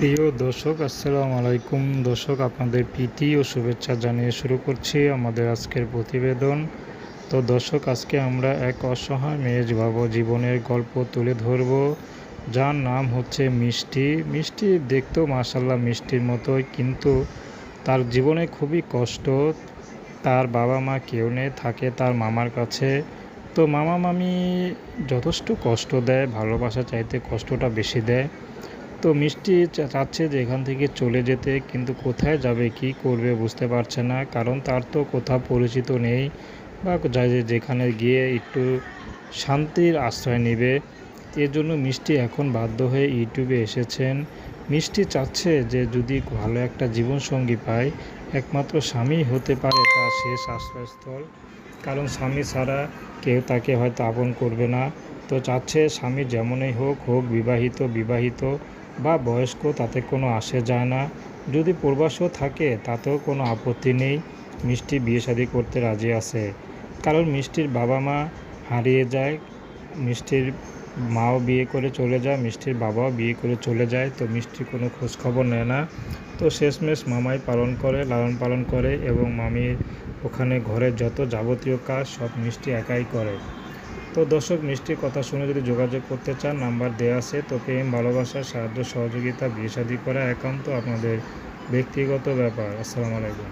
প্রিয় দর্শক, আসসালামু আলাইকুম। দর্শক, আপনাদের প্রীতি ও শুভেচ্ছা জানিয়ে শুরু করছি আমাদের আজকের প্রতিবেদন। তো দর্শক, আজকে আমরা এক অসহায় মেয়েজ বাবু জীবনের গল্প তুলে ধরব। যার নাম হচ্ছে মিষ্টি। মিষ্টি দেখতেও মাসাল্লাহ মিষ্টির মতোই, কিন্তু তার জীবনে খুবই কষ্ট। তার বাবা মা কেউ নেই, থাকে তার মামার কাছে। তো মামা মামি যথেষ্ট কষ্ট দেয়, ভালোবাসা চাইতে কষ্টটা বেশি দেয়। তো মিষ্টি চাচ্ছে যে এখান থেকে চলে যেতে, কিন্তু কোথায় যাবে, কি করবে বুঝতে পারছে না। কারণ তার তো কোথাও পরিচিত নেই, বা যেখানে গিয়ে একটু শান্তির আশ্রয় নেবে। এর জন্য মিষ্টি এখন বাধ্য হয়ে ইউটিউবে এসেছেন। মিষ্টি চাচ্ছে যে যদি ভালো একটা জীবনসঙ্গী পায়, একমাত্র স্বামী হতে পারে তার শেষ আশ্রয়স্থল। কারণ স্বামী ছাড়া কেউ তাকে হয়তো আপন করবে না। তো চাচ্ছে স্বামী যেমনই হোক হোক বিবাহিত বিবাহিত বা বয়স্ক তাতে কোনো আসে যায় না। যদি প্রবাসও থাকে, তাতেও কোনো আপত্তি নেই। মিষ্টি বিয়ে শাদী করতে রাজি আছে। কারণ মিষ্টির বাবা মা হারিয়ে যায়, মিষ্টির মাও বিয়ে করে চলে যায়, মিষ্টির বাবাও বিয়ে করে চলে যায়, তো মিষ্টি কোনো খোঁজখবর নেয় না। তো শেষমেশ মামাই পালন করে, লালন পালন করে এবং মামির ওখানে ঘরের যত যাবতীয় কাজ, সব মিষ্টি একাই করে। তো দর্শক মিষ্টির কথা শুনে যদি যোগাযোগ করতে চান, নাম্বার দেওয়া আছে। তো প্রেম ভালোবাসা সাহায্য, সহযোগিতা, বিয়ে শাদী করা একান্ত আপনাদের ব্যক্তিগত ব্যাপার। আসসালামু আলাইকুম।